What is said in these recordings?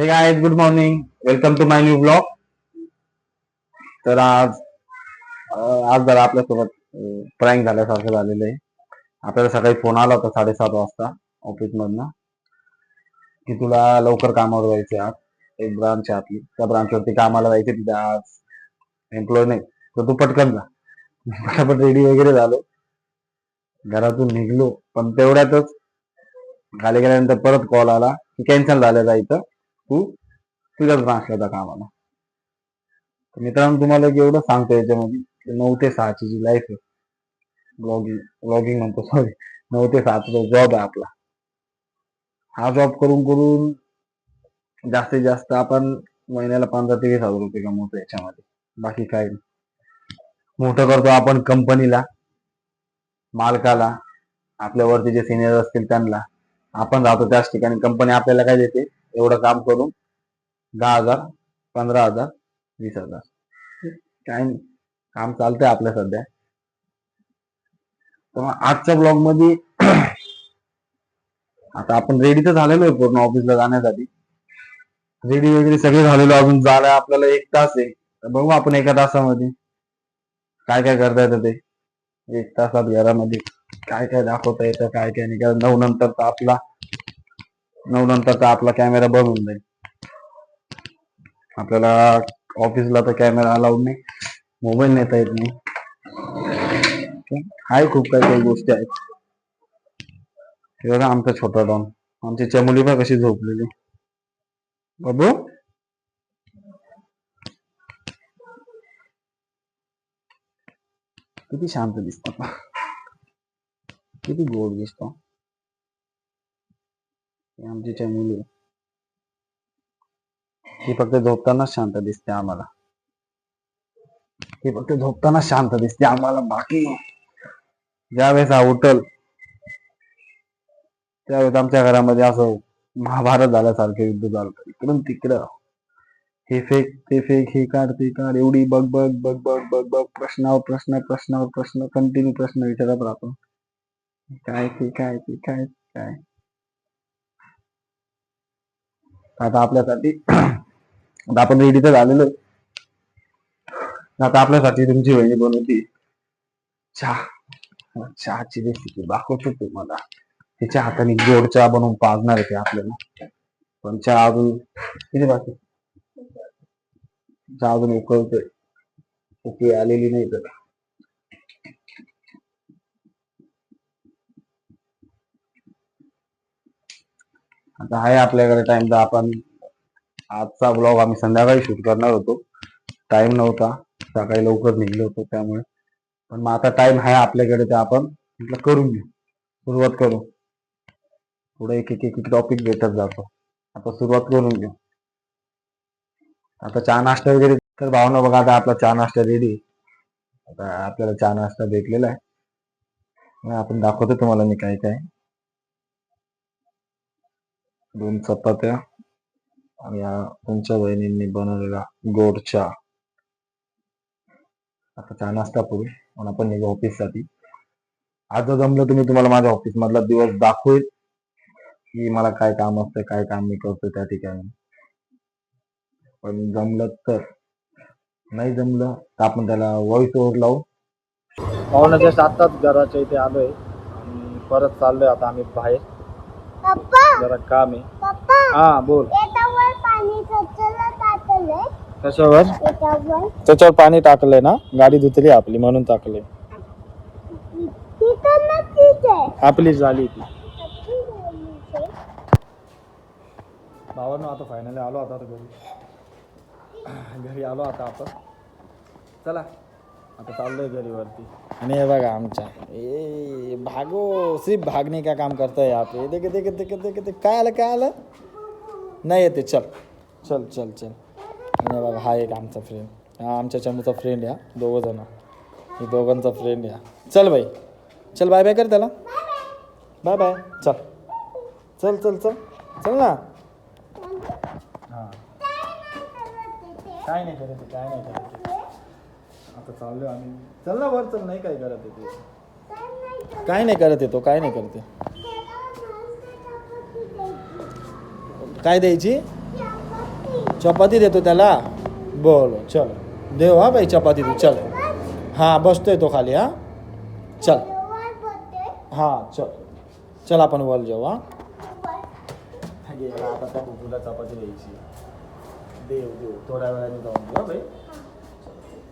हे काय good morning welcome to my new blog तर आज आज जरा आपल्यासोबत प्रँक झाल्यासारखं झालेलं आहे. आपल्याला सकाळी फोन आला होता साडेसात वाजता ऑफिसमधनं की तुला लवकर कामावर जायचे आज. एक ब्रांच आहे आपली. त्या ब्रांचवरती वरती कामाला जायचे तिथे आज. एम्प्लॉय नाही. तर तू पटकन जा. पटापट रेडी वगैरे झालो. घरातून निघलो. पण तेवढ्यातच खाली गेल्यानंतर परत कॉल आला की कॅन्सल झालं जायचं तू तुझ्याच ब्रांचला जा कामाला तर मित्रांनो तुम्हाला एक एवढं सांगतो याच्यामध्ये नऊ ते सहाची जी लाईफ आहे ब्लॉगिंग ब्लॉगिंग म्हणतो सॉरी नऊ ते सहाचा जॉब आहे आपला हा जॉब करून करून जास्तीत जास्त आपण महिन्याला पंधरा ते वीस हजार रुपये कमवतो याच्यामध्ये. बाकी काय नाही. मोठं करतो आपण कंपनीला मालकाला आपल्यावरती जे सिनियर असतील त्यांना. आपण राहतो त्याच ठिकाणी कंपनी आपल्याला काय देते? एवढं काम करून दहा हजार पंधरा हजार वीस हजार. काय नाही. काम चालतंय आपल्या सध्या. तर मग आजच्या ब्लॉगमध्ये आता आपण रेडी तर झालेलो आहे पूर्ण ऑफिसला जाण्यासाठी. रेडी वगैरे सगळे झालेलो अजून जायला आपल्याला एक तास आहे. तर बघू आपण एका तासामध्ये काय काय करता येतं ते. एक तासात घरामध्ये काय काय दाखवता येतं काय काय नाही. कारण नऊ नंतर तर आपला नऊ नंतर तर आपला कॅमेरा बंद होऊन जाईल. आपल्याला ऑफिसला तर कॅमेरा अलाउड नाही. मोबाईल नेता येत नाही. आहे? खूप काही काही गोष्टी आहेत. हे बघा आमचा छोटा डॉन आमची चमुली पण कशी झोपलेली. बाबू? किती शांत दिसतो. किती गोड दिसतो. आमची चमेली आहे. ती फक्त झोपताना शांत दिसते आम्हाला. ती फक्त झोपताना शांत दिसते आम्हाला. बाकी ज्यावेळेस हा उठल त्यावेळेस आमच्या घरामध्ये असं महाभारत झाल्यासारखं युद्ध झालं इकडून तिकडं. हे फेक ते फेक हे काढ ते काढ एवढी बघ बघ बघ बघ बघ बघ प्रश्नावर प्रश्न प्रश्नावर प्रश्न कंटिन्यू प्रश्न विचारत राहतो. काय ते काय ते काय ते काय? आता आपल्यासाठी आता आपण रेडी तर झालेलो आता आपल्यासाठी तुमची वहिनी बनवती. चहा. चहाची रेसिपी दाखवतो तुम्हाला. तिच्या हाताने गोड चहा बनवून पाजणार आहे ते आपल्याला. पण चहा अजून किती बाकी? चहा अजून उकळतोय. उकळी आलेली नाही तर आता आहे आपल्याकडे टाइम तर आपण आजचा ब्लॉग आम्ही संध्याकाळी शूट करणार होतो. टाइम नव्हता. सकाळी लवकर निघलो होतो त्यामुळे. पण मग आता टाइम आहे आपल्याकडे ते आपण म्हटलं करून घेऊ. सुरुवात करू. पुढे एक एक एक टॉपिक भेटत जातो. आता सुरुवात करून घेऊ. आता चहा नाश्ता वगैरे तर भावना बघा आता आपला चहा नाश्ता रेडी आता आपल्याला चहा नाश्ता भेटलेला आहे. आपण दाखवतो तुम्हाला मी काय काय. दोन चपात्या आणि तुमच्या बहिणींनी बनवलेला गोड चहा आता चहा नाश्ता करू? मग आपण निघू ऑफिससाठी आज जमलं तुम्ही तुम्हाला माझ्या ऑफिस मधला दिवस दाखवेल की मला काय काम असतं काय काम मी करतो त्या ठिकाणी. पण जमलं तर. नाही जमलं तर आपण त्याला व्हॉइस ओव्हर लावू. पाहुणा जस्ट आत्ताच घराच्या इथे आलोय आणि परत चाललोय आता आम्ही बाहेर. जरा काम आहे. हा बोल. कशावर? त्याच्यावर पाणी टाकलंय ना? गाडी धुतली आपली म्हणून आहे. आपली झाली ती. भावांनो आता फायनली आलो आता आता घरी. घरी आलो आता आपण. चला. आता चाललोय घरी वरती आणि हे बघा आमच्या. ए भागो सिर्फ भागने का काम करता है यहाँ पे देखे देखे देखे देखे देखे काय आलं काय आलं? नाही येते चल. चल चल चल. आणि बघा हा एक आमचा फ्रेंड हा आमच्या चमूचा फ्रेंड या दोघं जण हे दोघांचा फ्रेंड या चल बाई. चल बाय बाय कर त्याला. बाय बाय चल. चल चल चल. चल ना. हां. काय नाही करत आहे, काय नाही करत आहे. आता चाललो आम्ही. चल ना वर चल नाही काय करत येते काय नाही करत येतो काय नाही करते काय द्यायची? चपाती देतो त्याला. बोलो चल. देव हा भाई चपाती तू चल. हा बसतोय तो खाली हा. चल. हा चल. चल आपण वर जाऊ हा. आता त्या बुबूला चपाती द्यायची. देव देव. थोड्या वेळाने जाऊन देऊ हा भाई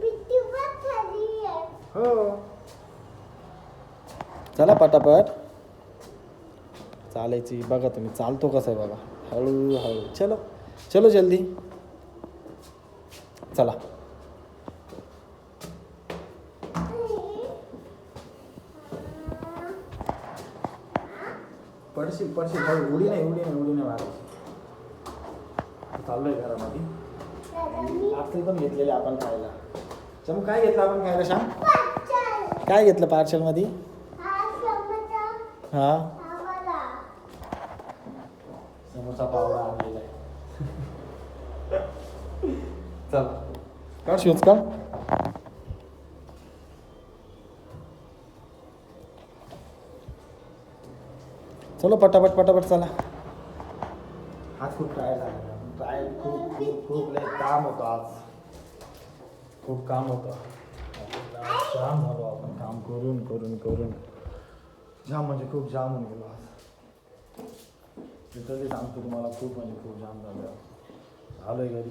भीतीवर खाली आहे हो. चला पटापट. चालायची बघा तुम्ही चालतो कसं आहे बघा हळू हळू चलो चलो जल्दी. चला. पडशील पडशील. हळू उडी नाही उडी नाही उडी नाही मारायची. चाललोय घरामध्ये. पार्सल पण घेतलेले आपण खायला. चमू काय घेतलं आपण खायला सांग पाचल काय घेतलं पार्सलमध्ये हा? हा समोसा पावडा आणलेला आहे. चल. शूज पटापट पटापट चला. आज खूप ट्राय झाला. ट्राय खूप खूप खूप लय काम होतं आज. खूप काम होतं. जाम झालो आपण काम करून करून करून. जाम म्हणजे खूप जाम होऊन गेलो आज. लिटरली सांगतो तुम्हाला खूप म्हणजे खूप जाम झालं आहे घरी.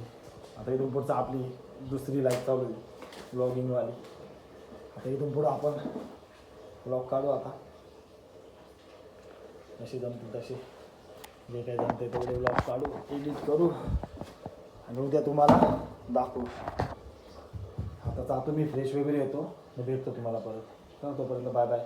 आता इथून पुढचं आपली दुसरी लाईफ चालू आहे ब्लॉगिंगवाली आता इथून पुढं आपण ब्लॉग काढू आता. जसे जमतील तसे. जे काही जमते तेवढे ब्लॉग काढू एडिट करू. आणि उद्या तुम्हाला दाखवू. आता जातो मी फ्रेश वगैरे येतो. मी भेटतो तुम्हाला परत. चला तोपर्यंत बाय बाय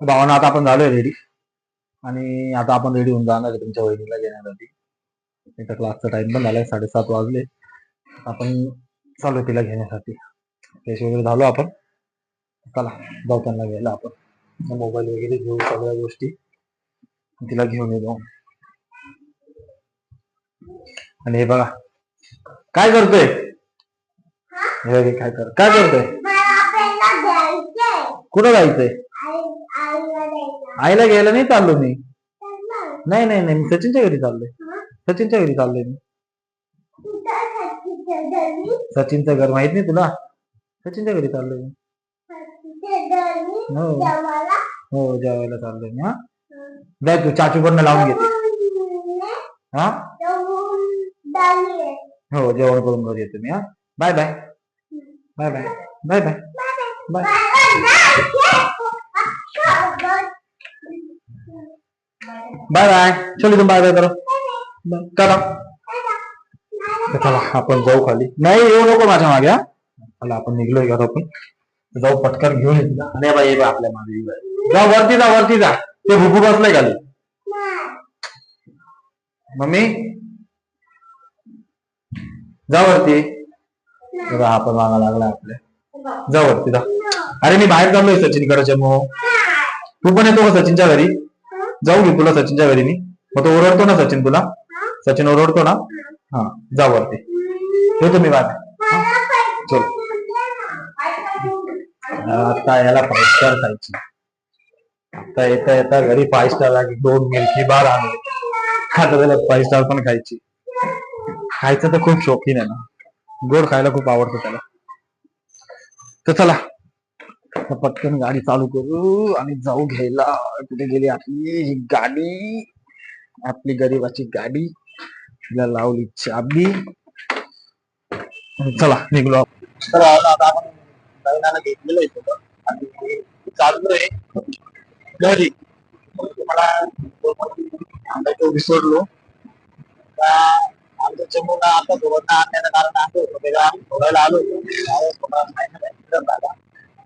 भावना आता आपण झालोय रेडी आणि आता आपण रेडी होऊन जाणार आहे तुमच्या वहिनीला घेण्यासाठी. त्यांच्या क्लासचा टाइम पण झालाय साडेसात वाजले. आपण चालू तिला घेण्यासाठी. फ्रेश वगैरे झालो आपण. चला जाऊ त्यांना घ्यायला आपण. मोबाईल वगैरे घेऊ सगळ्या गोष्टी तिला घेऊन येतो. आणि हे बघा. काय करतोय? हे काय कर काय करतोय? कुठं जायचंय? आईला घ्यायला नाही चाललो मी. नाही नाही नाही मी सचिनच्या घरी चाललोय. सचिनच्या घरी चाललोय मी. सचिनचं घर माहीत नाही तुला? सचिनच्या घरी चाललोय मी. हो. जेवायला हो जेवायला चाललोय मी हा. जाय तू चाचूकडनं लावून घेते हा? हो जेवण करून घरी येतो मी हा. Bye bye. Bye bye. Bye bye. Bye. Bye bye. चल इथून बाय बाय करो. बाय. करा. तर चला आपण जाऊ खाली. नाही येऊ नको माझ्या मागे हा. चला आपण निघलोय घरातून. जाऊ पटकन घेऊन येतो आणि बाई बा आपल्या मागे बाई. जा वरती जा वरती जा. ते भुकू बसलंय खाली. मम्मी? जा वरती. आपण मागा लागला आपल्या. जा वरती जा. अरे मी बाहेर चाललोय सचिनकडे मग तू पण येतो का सचिनच्या घरी? जाऊ घे तुला सचिनच्या घरी मी. मग तो ओरडतो ना सचिन तुला? सचिन ओरडतो ना? हा जा वरती. ठेवतो मी बाहेर. चल. आता याला फाईव्ह स्टार खायची आता येता येता घरी फाईव्ह स्टार लागली दोन मिल्की बार आणले. आता त्याला फाईव्ह स्टार पण खायची. खायचं तर खूप शौकीन आहे ना. गोड खायला खूप आवडतं त्याला. तर चला. पटकन गाडी चालू करू आणि जाऊ घ्यायला. कुठे गेली आपली ही गाडी? आपली गरीबाची गाडी. तिला लावली चाबी. चला निघलो चला तर आता आपण दैनानं घेतलेलं आहे आणि चालू आहे. घरी. तुम्हाला विसरलो आमच्या चमूला आता धोरणा आणण्याचं कारण असं होतं त्याला सोडायला आलो होतो.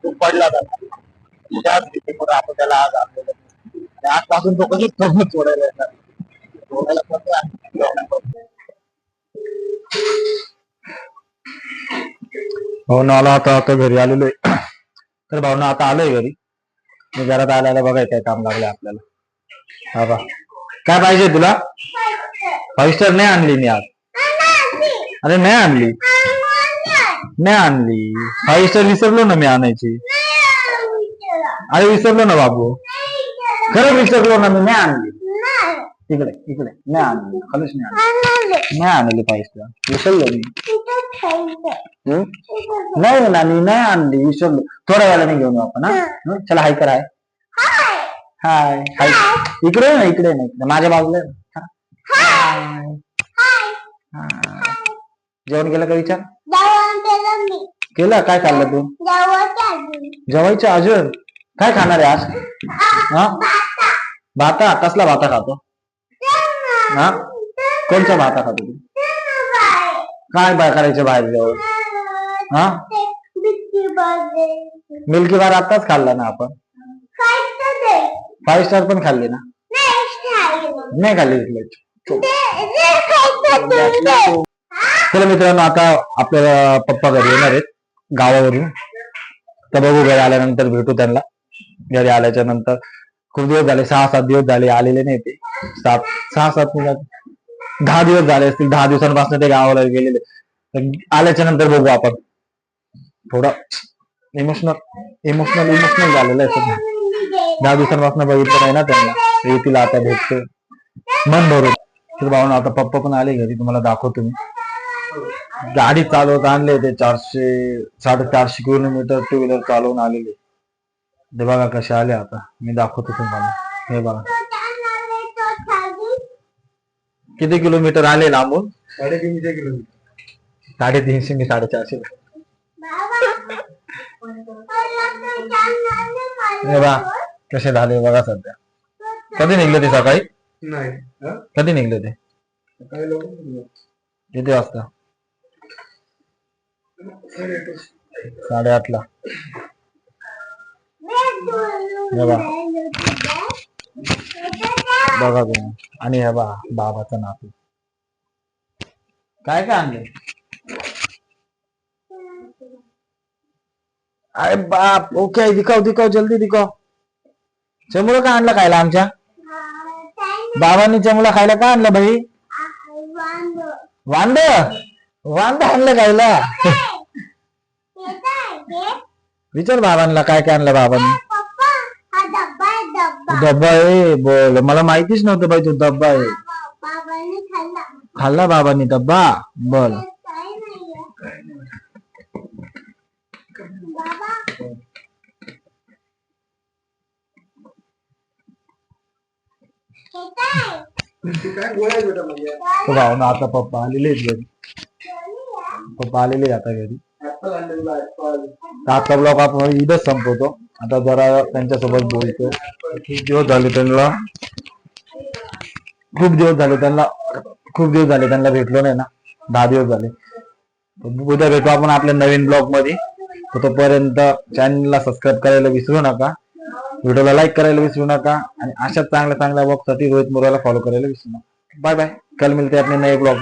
तो पडला जाता त्या स्थितीमुळे आपण त्याला आज आणलेलं आणि आजपासून तो कधी कमी सोडायला येणार धोरायला पण ना आला आता आता घरी आलेलो आहे. तर भावना आता आलोय घरी. मी घरात आल्याला बघाय काय काम लागलं आपल्याला. हा बा. काय पाहिजे तुला? फाईव्ह स्टार नाही आणली मी आज. अरे नाही आणली. नाही आणली. फाईव्ह स्टार विसरलो ना मी आणायची. अरे विसरलो ना बाबू. खरं विसरलो ना मी नाही आणली. इकडे इकडे. नाही आणली. खरंच नाही आणली. नाही आणली पाहिजे. विसरलो मी. हम्म? नाही ना मी नाही आणली विसरलो थोड्या वेळाने घेऊन आपण हा? चला हाय करा हाय हाय हाय इकडे ना इकडे ना इकडे माझ्या बाजूला ये ना. हाय हाय हाय. जेवण केलं का विचार केलं काय खाल्लं तू जेवायचं अजून काय खाणार आहे आज हा भाता कसला भाता खातो हा कोणचा भाता खातो तू काय बाय करायचं बाहेर जाऊन? हा? मिल्की बार आताच खाल्ला ना आपण? फाईव्ह स्टार पण खाल्ली ना? नाही खाल्ली चला मित्रांनो आता आपल्याला पप्पा घरी येणार आहेत गावावरून. तर बघू घरी आल्यानंतर भेटू त्यांना. घरी आल्याच्यानंतर खूप दिवस झाले सहा सात दिवस झाले आलेले नाही ते. सात सहा सात दिवस दहा दिवस झाले असतील, दहा दिवसांपासून ते गावाला गेलेले. आल्याच्या नंतर बघू आपण. थोडं इमोशनल इमोशनल इमोशनल झालेलं आहे सध्या. दहा दिवसांपासून बघितलं नाही ना त्यांना. येतील आता भेटते मन भरून. तर भाऊन आता पप्पा पण आले घरी, तुम्हाला दाखवतो मी. गाडी चालवत आणले ते चारशे, साडेचारशे किलोमीटर टू व्हीलर चालवून आलेले. ते बघा कसे आले आता. मी दाखवतो तुम्हाला. हे बघा. किती किलोमीटर आले लांबून? साडेतीनशे किलोमीटर. साडेतीनशे मी साडेचारशे. बघा कसे झाले बघा सध्या. कधी निघले ते सकाळी? नाही? कधी निघले ते? किती वाजता? साडेआठला. बघा. तुम्ही. आणि हे बा बाबाचं नातू काय काय आणले अरे बाप ओके दिखाव दिखाव जल्दी दिखाव. चमुळं का आणलं खायला आमच्या? बाबांनी चमुळा खायला का आणलं भाई वांद. वांद आणलं खायला. विचार बाबांना काय काय आणलं बाबांनी. डब्बा। आहे डब्बा डब्बा आहे बोल. मला माहितीच नव्हतं बाई तो डब्बा आहे. बाबांनी खाल्ला. खाल्ला बाबांनी डब्बा? बोल. काय नाहीये. बाबा. हे काय? काय गोळ्या आहे बेटा म्हणजे? तो भावना आता पप्पा आलेले आहेत घरी. जेवली आहे? पप्पा आलेले आहेत आता घरी. ऍपल आणलेला आहे ऍपल तर आजचा ब्लॉग आपण इथंच संपवतो. आता जरा त्यांच्यासोबत बोलतो. खूप दिवस झाले त्यांना. खूप दिवस झाले त्यांना खूप दिवस झाले त्यांना भेटलो नाही ना. दहा दिवस झाले. उद्या भेटू आपण आपल्या नवीन ब्लॉगमध्ये. तर तोपर्यंत चॅनलला सबस्क्राईब करायला विसरू नका. व्हिडिओला लाईक करायला विसरू नका. आणि अशाच चांगल्या चांगल्या ब्लॉगसाठी रोहित मुराला फॉलो करायला विसरू नका. बाय बाय कल मिळते हैं नवीन ब्लॉग